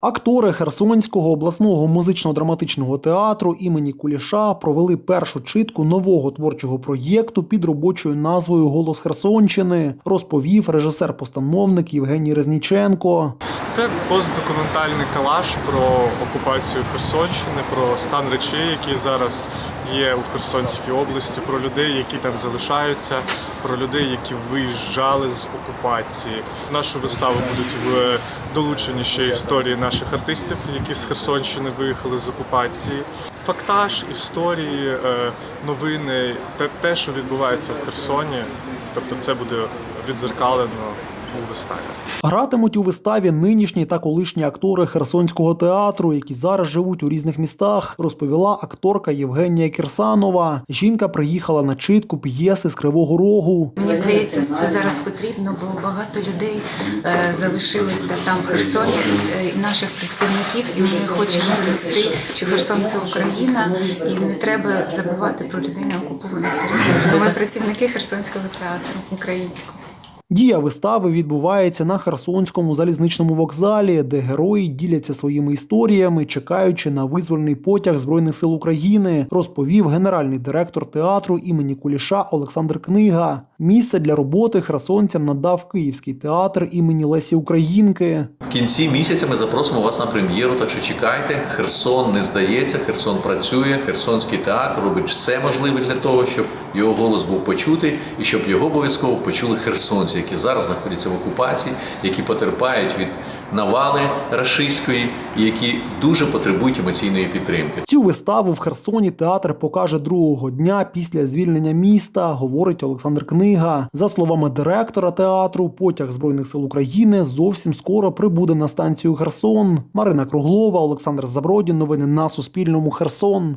Актори Херсонського обласного музично-драматичного театру імені Куліша провели першу читку нового творчого проєкту під робочою назвою Голос Херсонщини, розповів режисер-постановник Євгеній Резніченко. Це постдокументальний колаж про окупацію Херсонщини, про стан речей, які зараз є у Херсонській області, про людей, які там залишаються, про людей, які виїжджали з окупації. В нашу виставу будуть в- долучені ще історії наших артистів, які з Херсонщини виїхали з окупації. Фактаж, історії, е, новини, те, що відбувається в Херсоні. Тобто це буде відзеркалено у виставі. Гратимуть у виставі нинішні та колишні актори Херсонського театру, які зараз живуть у різних містах, розповіла акторка Євгенія Кірсанова. Жінка приїхала на читку п'єси з Кривого Рогу. Мені здається, це зараз потрібно, бо багато людей е, залишилося там в Херсоні, е, і наших працівників, і ми хочемо донести, що Херсон це Україна, і не треба забувати про людей на окупованих територіях. Ми працівники Херсонського театру українського. Дія вистави відбувається на Херсонському залізничному вокзалі, де герої діляться своїми історіями, чекаючи на визвольний потяг Збройних сил України, розповів генеральний директор театру імені Куліша Олександр Книга. Місце для роботи херсонцям надав Київський театр імені Лесі Українки. В кінці місяця ми запросимо вас на прем'єру, так що чекайте. Херсон не здається, Херсон працює, Херсонський театр робить все можливе для того, щоб його голос був почутий і щоб його обов'язково почули херсонці, які зараз знаходяться в окупації, які потерпають від навали рашистської і які дуже потребують емоційної підтримки. Цю виставу в Херсоні театр покаже другого дня після звільнення міста, говорить Олександр Книга. За словами директора театру, потяг Збройних сил України зовсім скоро прибуде на станцію Херсон. Марина Круглова, Олександр Забродін. Новини на Суспільному. Херсон.